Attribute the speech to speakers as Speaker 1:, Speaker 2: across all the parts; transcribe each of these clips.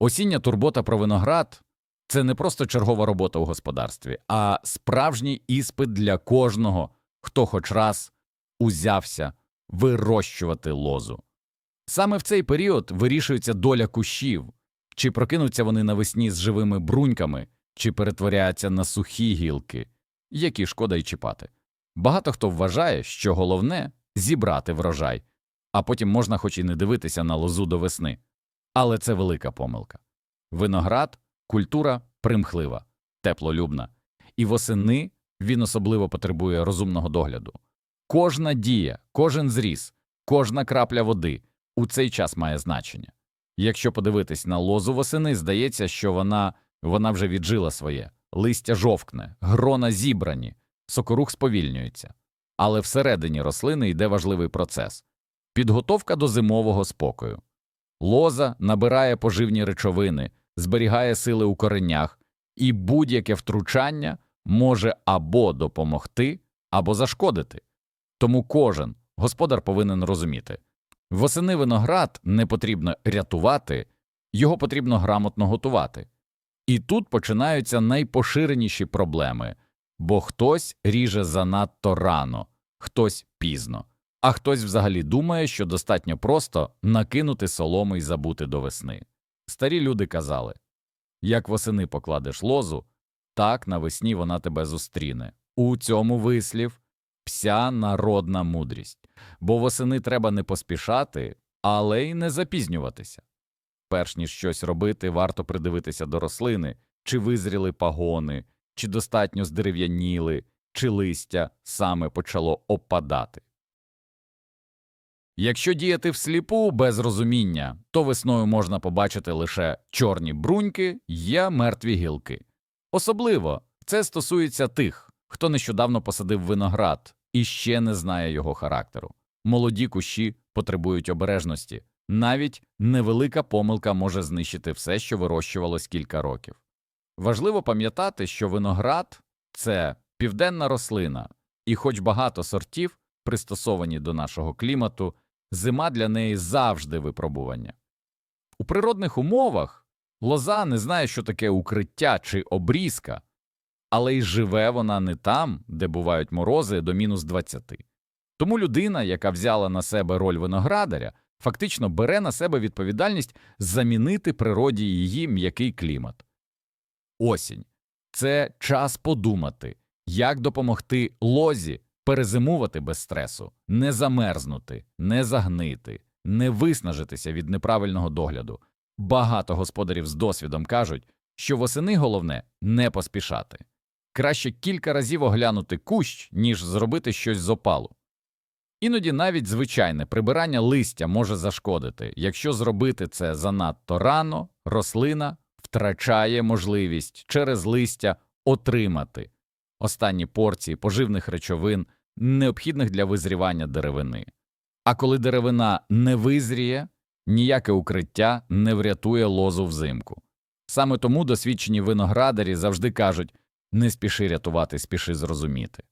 Speaker 1: Осіння турбота про виноград це не просто чергова робота у господарстві, а справжній іспит для кожного, хто хоч раз узявся вирощувати лозу. Саме в цей період вирішується доля кущів, чи прокинуться вони навесні з живими бруньками, чи перетворяються на сухі гілки, які шкода й чіпати. Багато хто вважає, що головне зібрати врожай, а потім можна хоч і не дивитися на лозу до весни. Але це велика помилка. Виноград культура примхлива, теплолюбна, і восени він особливо потребує розумного догляду. Кожна дія, кожен зріз, кожна крапля води у цей час має значення. Якщо подивитись на лозу восени, здається, що вона, вона вже віджила своє, листя жовкне, грона зібрані, сокорух сповільнюється. Але всередині рослини йде важливий процес підготовка до зимового спокою. Лоза набирає поживні речовини, зберігає сили у коренях, і будь-яке втручання може або допомогти, або зашкодити. Тому кожен господар повинен розуміти восени виноград не потрібно рятувати, його потрібно грамотно готувати. І тут починаються найпоширеніші проблеми, бо хтось ріже занадто рано, хтось пізно, а хтось взагалі думає, що достатньо просто накинути соломи й забути до весни. Старі люди казали як восени покладеш лозу, так навесні вона тебе зустріне. У цьому вислів вся народна мудрість, бо восени треба не поспішати, але й не запізнюватися. Перш ніж щось робити, варто придивитися до рослини, чи визріли пагони, чи достатньо здерев'яніли, чи листя саме почало опадати. Якщо діяти всліпу без розуміння, то весною можна побачити лише чорні бруньки є мертві гілки. Особливо це стосується тих, хто нещодавно посадив виноград і ще не знає його характеру. Молоді кущі потребують обережності, навіть невелика помилка може знищити все, що вирощувалось кілька років. Важливо пам'ятати, що виноград це південна рослина, і, хоч багато сортів пристосовані до нашого клімату, зима для неї завжди випробування. У природних умовах лоза не знає, що таке укриття чи обрізка, але й живе вона не там, де бувають морози до мінус 20. Тому людина, яка взяла на себе роль виноградаря, фактично бере на себе відповідальність замінити природі її м'який клімат. Осінь це час подумати, як допомогти лозі перезимувати без стресу, не замерзнути, не загнити, не виснажитися від неправильного догляду. Багато господарів з досвідом кажуть, що восени головне не поспішати. Краще кілька разів оглянути кущ, ніж зробити щось з опалу. Іноді навіть звичайне прибирання листя може зашкодити, якщо зробити це занадто рано, рослина втрачає можливість через листя отримати останні порції поживних речовин, необхідних для визрівання деревини. А коли деревина не визріє, ніяке укриття не врятує лозу взимку. Саме тому досвідчені виноградарі завжди кажуть не спіши рятувати, спіши зрозуміти.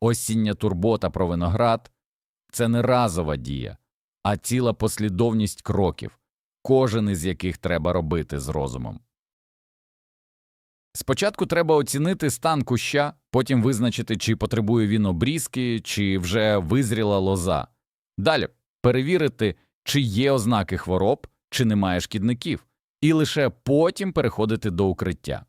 Speaker 1: Осіння турбота про виноград це не разова дія, а ціла послідовність кроків, кожен із яких треба робити з розумом. Спочатку треба оцінити стан куща, потім визначити, чи потребує він обрізки, чи вже визріла лоза. Далі перевірити, чи є ознаки хвороб, чи немає шкідників, і лише потім переходити до укриття.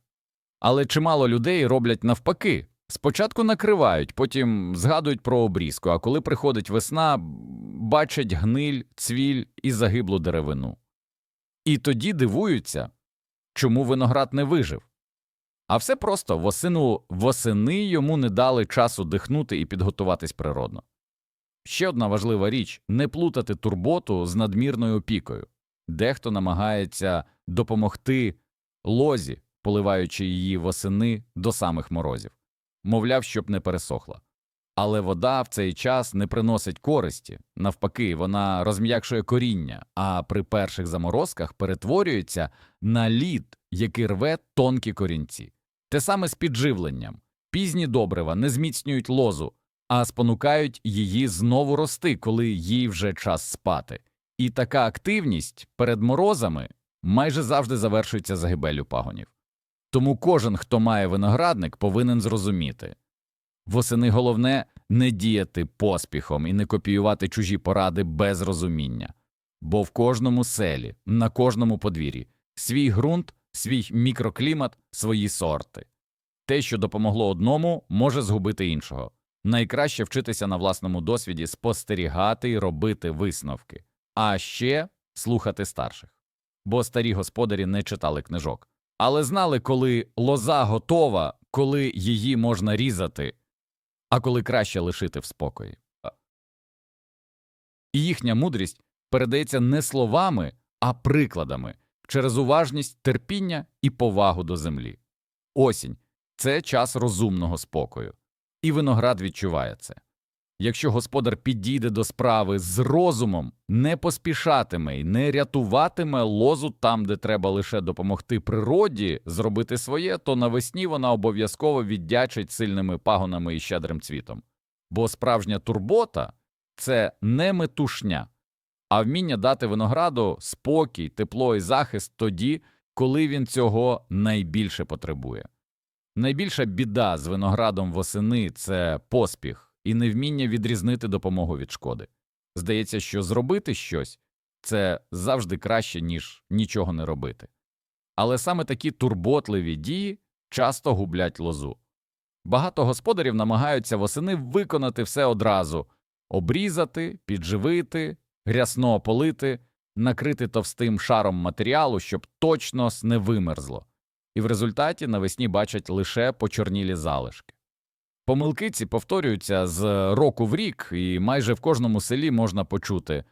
Speaker 1: Але чимало людей роблять навпаки спочатку накривають, потім згадують про обрізку, а коли приходить весна, бачать гниль, цвіль і загиблу деревину. І тоді дивуються, чому виноград не вижив. А все просто восину восени йому не дали часу дихнути і підготуватись природно. Ще одна важлива річ не плутати турботу з надмірною опікою. Дехто намагається допомогти лозі, поливаючи її восени до самих морозів, мовляв, щоб не пересохла. Але вода в цей час не приносить користі, навпаки, вона розм'якшує коріння, а при перших заморозках перетворюється на лід, який рве тонкі корінці. Те саме з підживленням. Пізні добрива не зміцнюють лозу, а спонукають її знову рости, коли їй вже час спати. І така активність перед морозами майже завжди завершується загибеллю пагонів. Тому кожен, хто має виноградник, повинен зрозуміти восени головне не діяти поспіхом і не копіювати чужі поради без розуміння, бо в кожному селі, на кожному подвір'ї свій ґрунт, свій мікроклімат, свої сорти. Те, що допомогло одному, може згубити іншого. Найкраще вчитися на власному досвіді, спостерігати і робити висновки, а ще слухати старших. Бо старі господарі не читали книжок, але знали, коли лоза готова, коли її можна різати, а коли краще лишити в спокої. І їхня мудрість передається не словами, а прикладами через уважність, терпіння і повагу до землі. Осінь це час розумного спокою, і виноград відчуває це. Якщо господар підійде до справи з розумом, не поспішатиме і не рятуватиме лозу там, де треба лише допомогти природі зробити своє, то навесні вона обов'язково віддячить сильними пагонами і щедрим цвітом. Бо справжня турбота це не метушня, а вміння дати винограду спокій, тепло і захист тоді, коли він цього найбільше потребує. Найбільша біда з виноградом восени це поспіх і невміння відрізнити допомогу від шкоди. Здається, що зробити щось це завжди краще, ніж нічого не робити. Але саме такі турботливі дії часто гублять лозу. Багато господарів намагаються восени виконати все одразу обрізати, підживити, грясно полити, накрити товстим шаром матеріалу, щоб точно не вимерзло, і в результаті навесні бачать лише почорнілі залишки. Помилки ці повторюються з року в рік, і майже в кожному селі можна почути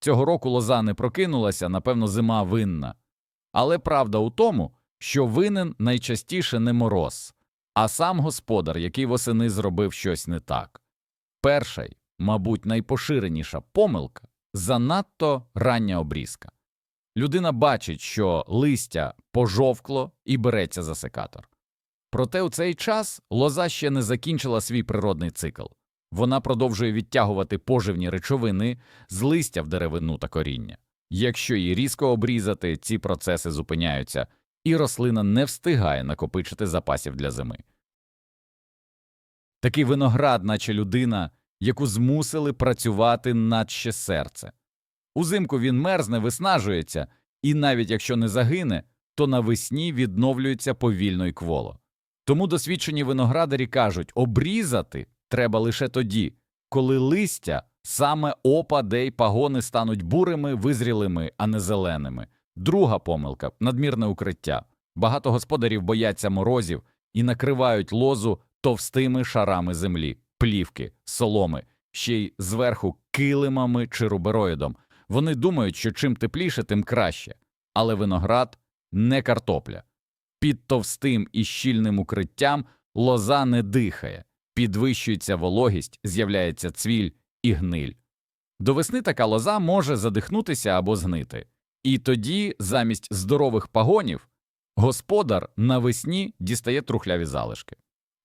Speaker 1: цього року лоза не прокинулася, напевно, зима винна. Але правда у тому, що винен найчастіше не мороз, а сам господар, який восени зробив щось не так. Перша, й, мабуть, найпоширеніша помилка занадто рання обрізка. Людина бачить, що листя пожовкло і береться за секатор. Проте у цей час лоза ще не закінчила свій природний цикл. Вона продовжує відтягувати поживні речовини з листя в деревину та коріння. Якщо її різко обрізати, ці процеси зупиняються, і рослина не встигає накопичити запасів для зими. Такий виноград, наче людина, яку змусили працювати наче серце. Узимку він мерзне, виснажується, і навіть якщо не загине, то навесні відновлюється повільно й кволо. Тому досвідчені виноградарі кажуть, обрізати треба лише тоді, коли листя саме опаде й пагони стануть бурими, визрілими, а не зеленими. Друга помилка надмірне укриття. Багато господарів бояться морозів і накривають лозу товстими шарами землі, плівки, соломи, ще й зверху килимами чи рубероїдом. Вони думають, що чим тепліше, тим краще, але виноград не картопля. Під товстим і щільним укриттям лоза не дихає, підвищується вологість, з'являється цвіль і гниль. До весни така лоза може задихнутися або згнити, і тоді, замість здорових пагонів, господар навесні дістає трухляві залишки.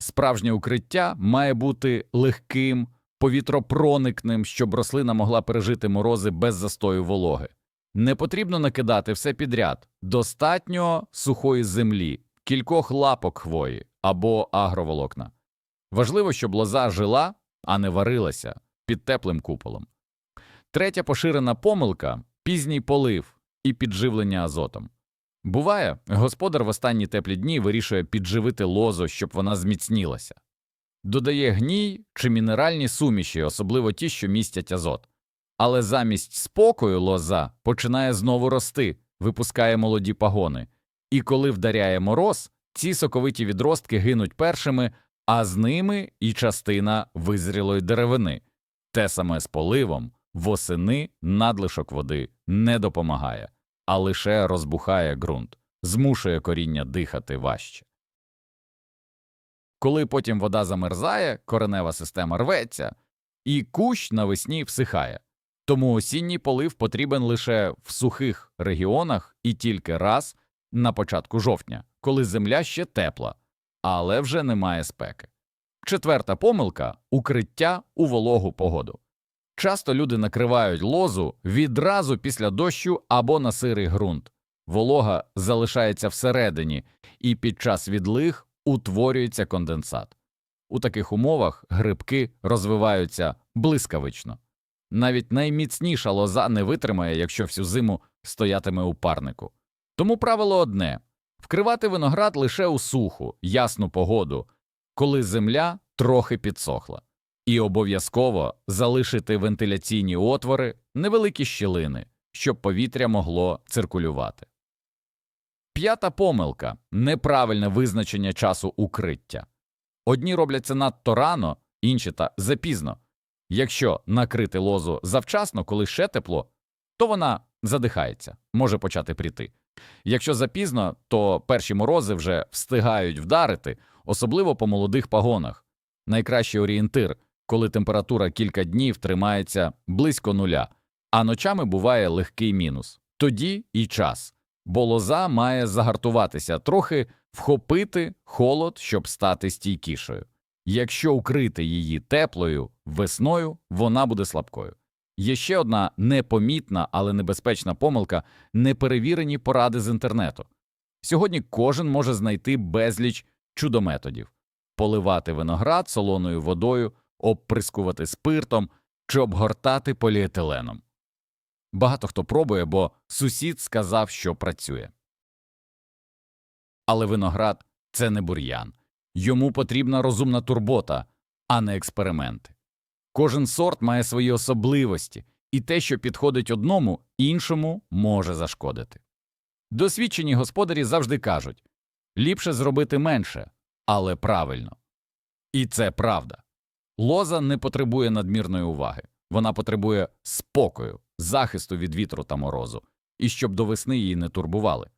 Speaker 1: Справжнє укриття має бути легким, повітропроникним, щоб рослина могла пережити морози без застою вологи. Не потрібно накидати все підряд, достатньо сухої землі, кількох лапок хвої або агроволокна. Важливо, щоб лоза жила, а не варилася під теплим куполом. Третя поширена помилка пізній полив і підживлення азотом. Буває, господар в останні теплі дні вирішує підживити лозу, щоб вона зміцнілася, додає гній чи мінеральні суміші, особливо ті, що містять азот. Але замість спокою лоза починає знову рости, випускає молоді пагони, і коли вдаряє мороз, ці соковиті відростки гинуть першими, а з ними і частина визрілої деревини. Те саме з поливом восени надлишок води не допомагає, а лише розбухає ґрунт, змушує коріння дихати важче. Коли потім вода замерзає, коренева система рветься, і кущ навесні всихає. Тому осінній полив потрібен лише в сухих регіонах і тільки раз на початку жовтня, коли земля ще тепла, але вже немає спеки. Четверта помилка укриття у вологу погоду. Часто люди накривають лозу відразу після дощу або на сирий ґрунт. волога залишається всередині, і під час відлиг утворюється конденсат. У таких умовах грибки розвиваються блискавично. Навіть найміцніша лоза не витримає, якщо всю зиму стоятиме у парнику. Тому правило одне вкривати виноград лише у суху, ясну погоду, коли земля трохи підсохла, і обов'язково залишити вентиляційні отвори, невеликі щілини, щоб повітря могло циркулювати. П'ята помилка неправильне визначення часу укриття. Одні роблять це надто рано, інші та запізно. Якщо накрити лозу завчасно, коли ще тепло, то вона задихається, може почати пріти. Якщо запізно, то перші морози вже встигають вдарити, особливо по молодих пагонах. Найкращий орієнтир, коли температура кілька днів тримається близько нуля, а ночами буває легкий мінус. Тоді і час, бо лоза має загартуватися, трохи вхопити холод, щоб стати стійкішою. Якщо укрити її теплою весною, вона буде слабкою. Є ще одна непомітна, але небезпечна помилка неперевірені поради з інтернету. Сьогодні кожен може знайти безліч чудометодів поливати виноград солоною водою, обприскувати спиртом чи обгортати поліетиленом. Багато хто пробує, бо сусід сказав, що працює. Але виноград це не бур'ян. Йому потрібна розумна турбота, а не експерименти. Кожен сорт має свої особливості, і те, що підходить одному, іншому може зашкодити. Досвідчені господарі завжди кажуть ліпше зробити менше, але правильно. І це правда. Лоза не потребує надмірної уваги, вона потребує спокою, захисту від вітру та морозу, і щоб до весни її не турбували.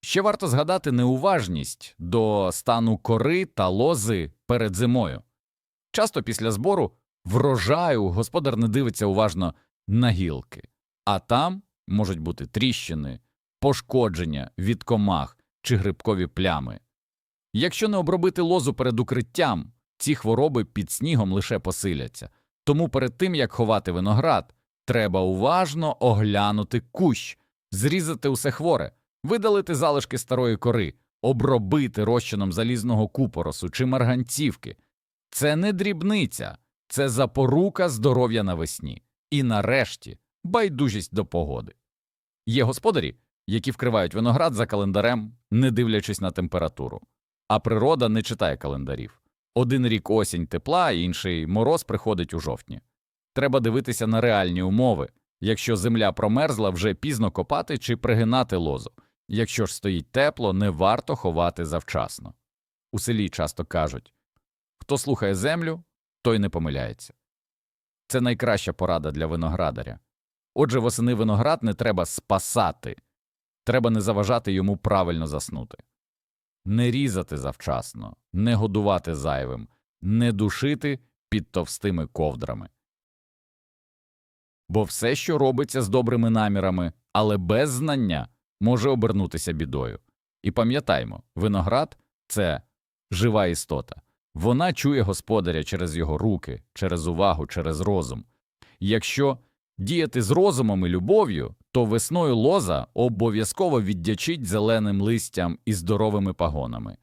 Speaker 1: Ще варто згадати неуважність до стану кори та лози перед зимою. Часто після збору врожаю господар не дивиться уважно на гілки, а там можуть бути тріщини, пошкодження від комах чи грибкові плями. Якщо не обробити лозу перед укриттям, ці хвороби під снігом лише посиляться. Тому перед тим як ховати виноград, треба уважно оглянути кущ, зрізати усе хворе, видалити залишки старої кори, обробити розчином залізного купоросу чи марганцівки. Це не дрібниця, це запорука здоров'я навесні. І нарешті байдужість до погоди. Є господарі, які вкривають виноград за календарем, не дивлячись на температуру, а природа не читає календарів. Один рік осінь тепла, інший мороз приходить у жовтні. Треба дивитися на реальні умови. Якщо земля промерзла, вже пізно копати чи пригинати лозу. Якщо ж стоїть тепло, не варто ховати завчасно. У селі часто кажуть хто слухає землю, той не помиляється. Це найкраща порада для виноградаря. Отже, восени виноград не треба спасати, треба не заважати йому правильно заснути, не різати завчасно, не годувати зайвим, не душити під товстими ковдрами. Бо все, що робиться з добрими намірами, але без знання, може обернутися бідою. І пам'ятаймо, виноград це жива істота. Вона чує господаря через його руки, через увагу, через розум. Якщо діяти з розумом і любов'ю, то весною лоза обов'язково віддячить зеленим листям і здоровими пагонами.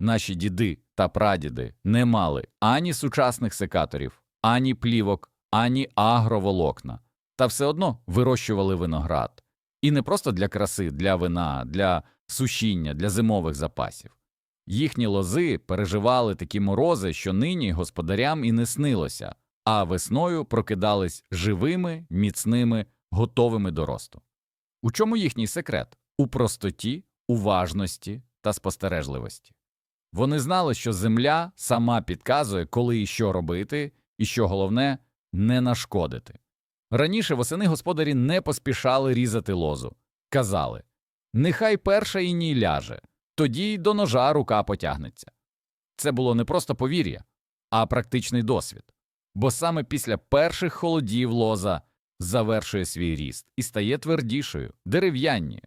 Speaker 1: Наші діди та прадіди не мали ані сучасних секаторів, ані плівок, ані агроволокна, та все одно вирощували виноград. І не просто для краси, для вина, для сушіння, для зимових запасів. Їхні лози переживали такі морози, що нині господарям і не снилося, а весною прокидались живими, міцними, готовими до росту. У чому їхній секрет? У простоті, уважності та спостережливості. Вони знали, що земля сама підказує, коли і що робити, і що головне не нашкодити. Раніше восени господарі не поспішали різати лозу, казали нехай перша і ній ляже, тоді й до ножа рука потягнеться. Це було не просто повір'я, а практичний досвід, бо саме після перших холодів лоза завершує свій ріст і стає твердішою, дерев'янні,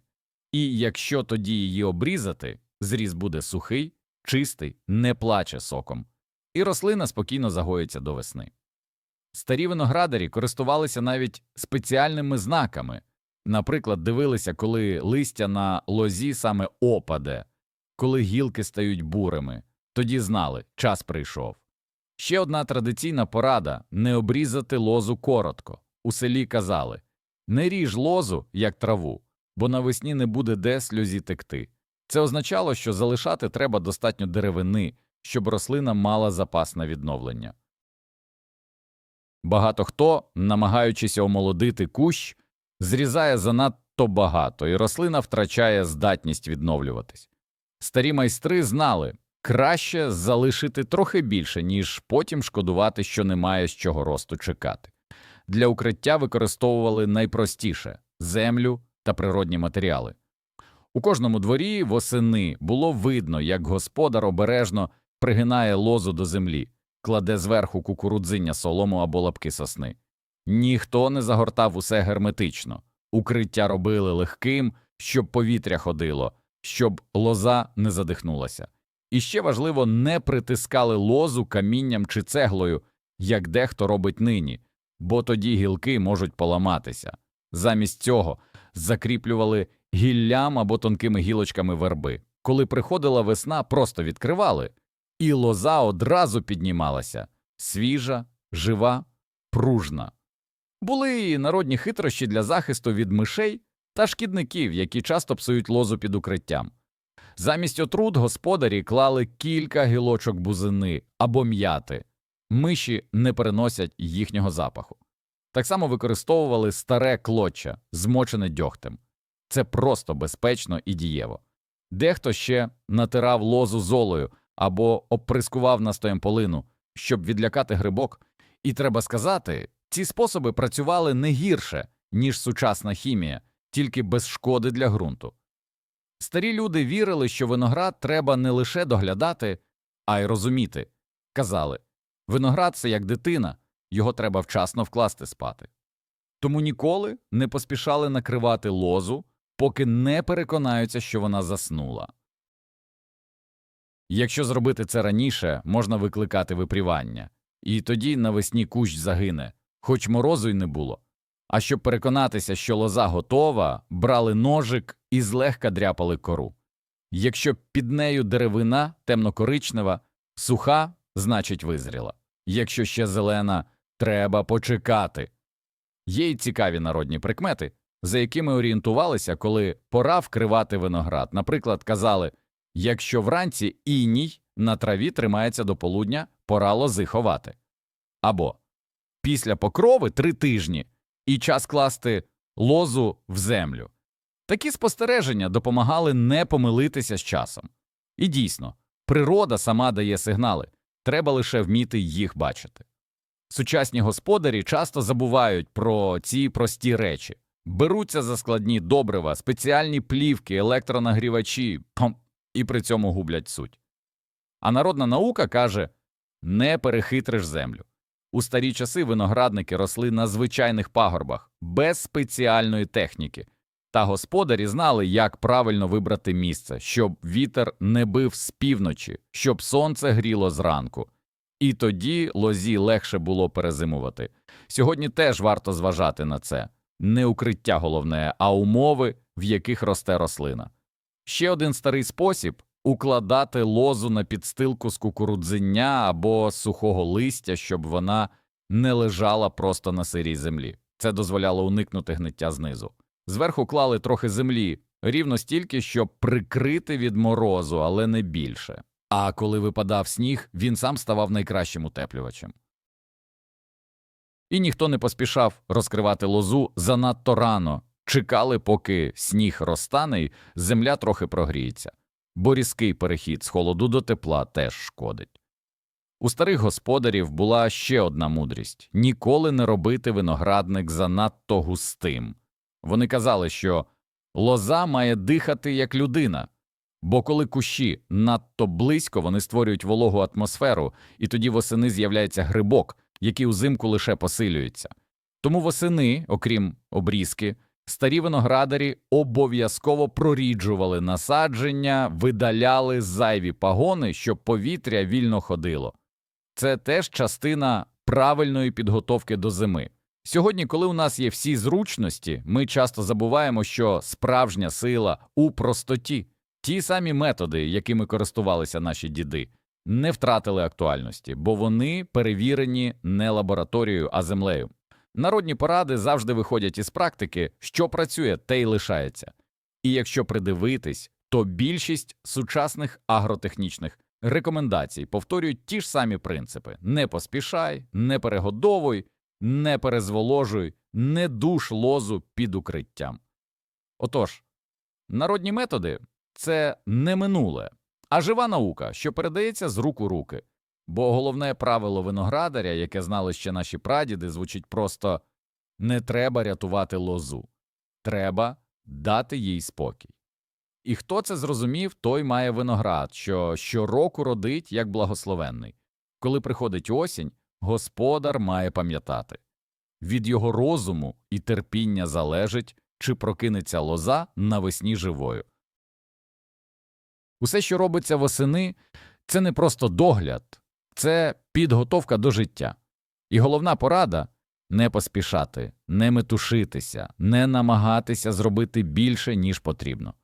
Speaker 1: і якщо тоді її обрізати, зріз буде сухий, чистий, не плаче соком, і рослина спокійно загоїться до весни. Старі виноградарі користувалися навіть спеціальними знаками Наприклад, дивилися, коли листя на лозі саме опаде, коли гілки стають бурими, тоді знали, час прийшов. Ще одна традиційна порада не обрізати лозу коротко. У селі казали не ріж лозу, як траву, бо навесні не буде де сльозі текти. Це означало, що залишати треба достатньо деревини, щоб рослина мала запас на відновлення. Багато хто, намагаючись омолодити кущ, зрізає занадто багато, і рослина втрачає здатність відновлюватись. Старі майстри знали краще залишити трохи більше, ніж потім шкодувати, що немає з чого росту чекати. Для укриття використовували найпростіше землю та природні матеріали. У кожному дворі восени було видно, як господар обережно пригинає лозу до землі, кладе зверху кукурудзиння солому або лапки сосни. Ніхто не загортав усе герметично, укриття робили легким, щоб повітря ходило, щоб лоза не задихнулася. І ще важливо, не притискали лозу камінням чи цеглою, як дехто робить нині, бо тоді гілки можуть поламатися. Замість цього закріплювали гіллям або тонкими гілочками верби. Коли приходила весна, просто відкривали, і лоза одразу піднімалася свіжа, жива, пружна. Були і народні хитрощі для захисту від мишей та шкідників, які часто псують лозу під укриттям. Замість отрут господарі клали кілька гілочок бузини або м'яти. Миші не переносять їхнього запаху. Так само використовували старе клоча, змочене дьогтем. Це просто безпечно і дієво. Дехто ще натирав лозу золою або обприскував настоєм полину, щоб відлякати грибок. І треба сказати, ці способи працювали не гірше, ніж сучасна хімія, тільки без шкоди для ґрунту. Старі люди вірили, що виноград треба не лише доглядати, а й розуміти. Казали виноград це як дитина, його треба вчасно вкласти спати. Тому ніколи не поспішали накривати лозу, поки не переконаються, що вона заснула. Якщо зробити це раніше, можна викликати випрівання, і тоді навесні кущ загине, хоч морозу й не було. А щоб переконатися, що лоза готова, брали ножик і злегка дряпали кору. Якщо під нею деревина темнокоричнева, суха, значить визріла. Якщо ще зелена, треба почекати. Є й цікаві народні прикмети, за якими орієнтувалися, коли пора вкривати виноград. Наприклад, казали якщо вранці іній на траві тримається до полудня, пора лози ховати. Або після покрови три тижні і час класти лозу в землю. Такі спостереження допомагали не помилитися з часом. І дійсно, природа сама дає сигнали, треба лише вміти їх бачити. Сучасні господарі часто забувають про ці прості речі, беруться за складні добрива, спеціальні плівки, електронагрівачі пам, і при цьому гублять суть. А народна наука каже не перехитриш землю. У старі часи виноградники росли на звичайних пагорбах, без спеціальної техніки, та господарі знали, як правильно вибрати місце, щоб вітер не бив з півночі, щоб сонце гріло зранку. І тоді лозі легше було перезимувати. Сьогодні теж варто зважати на це не укриття головне, а умови, в яких росте рослина. Ще один старий спосіб укладати лозу на підстилку з кукурудзиння або сухого листя, щоб вона не лежала просто на сирій землі. Це дозволяло уникнути гниття знизу. Зверху клали трохи землі, рівно стільки, щоб прикрити від морозу, але не більше. А коли випадав сніг, він сам ставав найкращим утеплювачем. І ніхто не поспішав розкривати лозу занадто рано, чекали, поки сніг розтане і земля трохи прогріється, бо різкий перехід з холоду до тепла теж шкодить. У старих господарів була ще одна мудрість ніколи не робити виноградник занадто густим. Вони казали, що лоза має дихати як людина, бо коли кущі надто близько, вони створюють вологу атмосферу, і тоді восени з'являється грибок, який узимку лише посилюється. Тому восени, окрім обрізки, старі виноградарі обов'язково проріджували насадження, видаляли зайві пагони, щоб повітря вільно ходило. Це теж частина правильної підготовки до зими. Сьогодні, коли у нас є всі зручності, ми часто забуваємо, що справжня сила у простоті. Ті самі методи, якими користувалися наші діди, не втратили актуальності, бо вони перевірені не лабораторією, а землею. Народні поради завжди виходять із практики, що працює, те й лишається. І якщо придивитись, то більшість сучасних агротехнічних рекомендацій повторюють ті ж самі принципи: не поспішай, не перегодовуй, не перезволожуй, не душ лозу під укриттям. Отож, народні методи це не минуле, а жива наука, що передається з рук у руки. Бо головне правило виноградаря, яке знали ще наші прадіди, звучить просто не треба рятувати лозу, треба дати їй спокій. І хто це зрозумів, той має виноград, що щороку родить як благословенний. Коли приходить осінь, господар має пам'ятати від його розуму і терпіння залежить, чи прокинеться лоза навесні живою. Усе, що робиться восени, це не просто догляд, це підготовка до життя. І головна порада не поспішати, не метушитися, не намагатися зробити більше, ніж потрібно.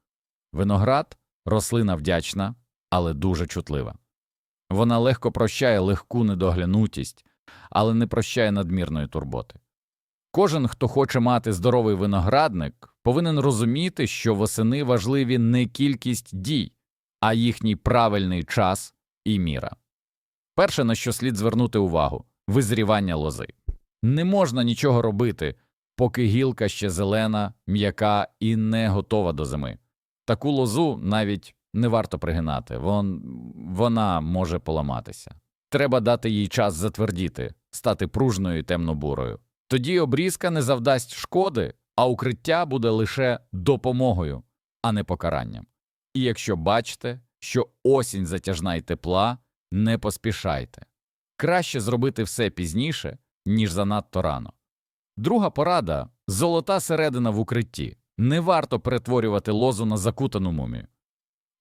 Speaker 1: Виноград рослина вдячна, але дуже чутлива. Вона легко прощає легку недоглянутість, але не прощає надмірної турботи. Кожен, хто хоче мати здоровий виноградник, повинен розуміти, що восени важливі не кількість дій, а їхній правильний час і міра. Перше, на що слід звернути увагу визрівання лози. Не можна нічого робити, поки гілка ще зелена, м'яка і не готова до зими. Таку лозу навіть не варто пригинати, вон, вона може поламатися. Треба дати їй час затвердіти, стати пружною і темно-бурою. Тоді обрізка не завдасть шкоди, а укриття буде лише допомогою, а не покаранням. І якщо бачите, що осінь затяжна й тепла, не поспішайте. Краще зробити все пізніше, ніж занадто рано. Друга порада золота середина в укритті. Не варто перетворювати лозу на закутану мумію.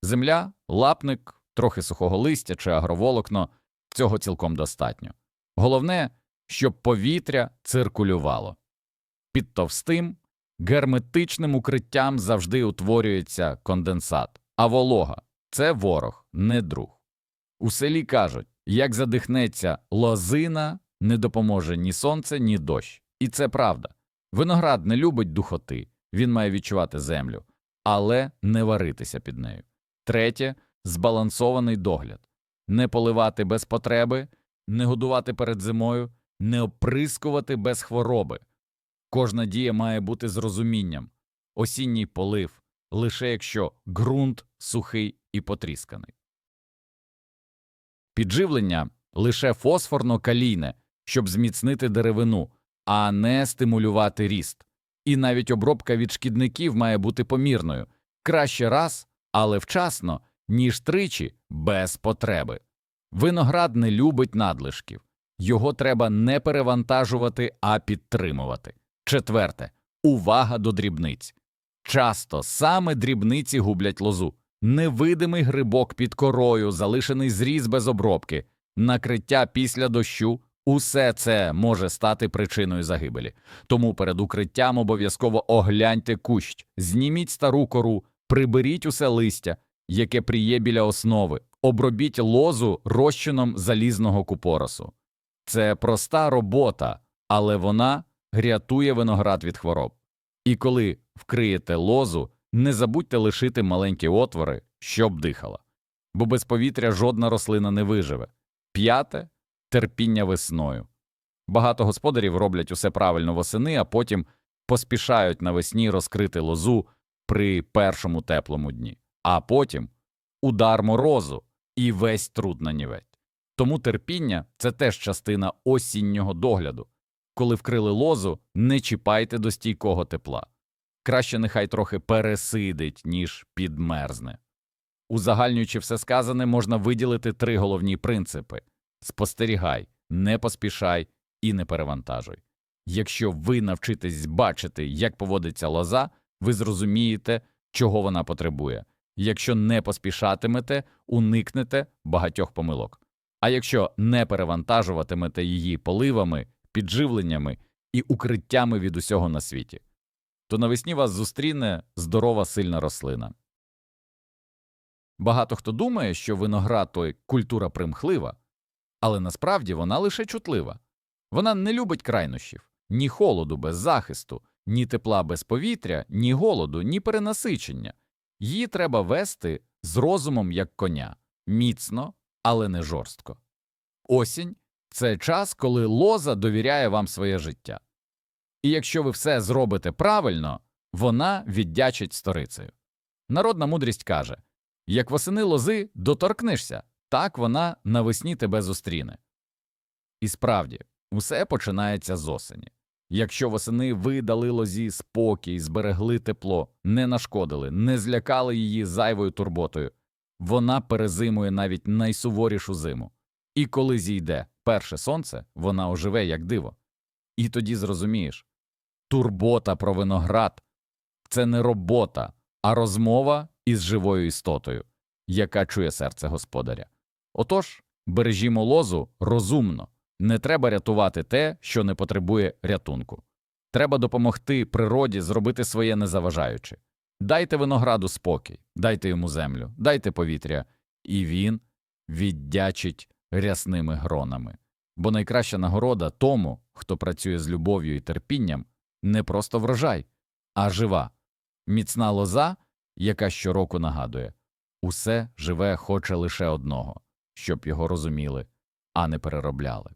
Speaker 1: Земля, лапник, трохи сухого листя чи агроволокно цього цілком достатньо. Головне, щоб повітря циркулювало. Під товстим, герметичним укриттям завжди утворюється конденсат, а волога це ворог, не друг. У селі кажуть як задихнеться лозина, не допоможе ні сонце, ні дощ. І це правда. Виноград не любить духоти, він має відчувати землю, але не варитися під нею. Третє збалансований догляд не поливати без потреби, не годувати перед зимою, не оприскувати без хвороби. Кожна дія має бути з розумінням осінній полив, лише якщо ґрунт сухий і потрісканий. Підживлення лише фосфорно-калійне, щоб зміцнити деревину, а не стимулювати ріст. І навіть обробка від шкідників має бути помірною краще раз, але вчасно, ніж тричі без потреби. Виноград не любить надлишків, його треба не перевантажувати, а підтримувати. Четверте увага до дрібниць. Часто саме дрібниці гублять лозу. Невидимий грибок під корою, залишений зріз без обробки, накриття після дощу усе це може стати причиною загибелі. Тому перед укриттям обов'язково огляньте кущ, зніміть стару кору, приберіть усе листя, яке пріє біля основи, обробіть лозу розчином залізного купоросу. Це проста робота, але вона рятує виноград від хвороб. І коли вкриєте лозу, не забудьте лишити маленькі отвори, щоб дихала, бо без повітря жодна рослина не виживе. П'яте терпіння весною. Багато господарів роблять усе правильно восени, а потім поспішають навесні розкрити лозу при першому теплому дні, а потім удар морозу і весь труд нанівець. Тому терпіння це теж частина осіннього догляду. Коли вкрили лозу, не чіпайте до стійкого тепла. Краще нехай трохи пересидить, ніж підмерзне. Узагальнюючи все сказане, можна виділити три головні принципи спостерігай, не поспішай і не перевантажуй. Якщо ви навчитесь бачити, як поводиться лоза, ви зрозумієте, чого вона потребує. Якщо не поспішатимете, уникнете багатьох помилок. А якщо не перевантажуватимете її поливами, підживленнями і укриттями від усього на світі, то навесні вас зустріне здорова сильна рослина. Багато хто думає, що виноград той культура примхлива, але насправді вона лише чутлива. Вона не любить крайнощів ні холоду без захисту, ні тепла без повітря, ні голоду, ні перенасичення. Її треба вести з розумом як коня, міцно, але не жорстко. Осінь це час, коли лоза довіряє вам своє життя. І якщо ви все зробите правильно, вона віддячить сторицею. Народна мудрість каже як восени лози доторкнешся, так вона навесні тебе зустріне. І справді, усе починається з осені. Якщо восени ви дали лозі спокій, зберегли тепло, не нашкодили, не злякали її зайвою турботою, вона перезимує навіть найсуворішу зиму. І коли зійде перше сонце, вона оживе як диво. І тоді зрозумієш турбота про виноград це не робота, а розмова із живою істотою, яка чує серце господаря. Отож, бережімо лозу розумно. Не треба рятувати те, що не потребує рятунку. Треба допомогти природі зробити своє незаважаючи. Дайте винограду спокій, дайте йому землю, дайте повітря, і він віддячить рясними гронами. Бо найкраща нагорода тому, хто працює з любов'ю і терпінням, не просто врожай, а жива, міцна лоза, яка щороку нагадує усе живе хоче лише одного, щоб його розуміли, а не переробляли.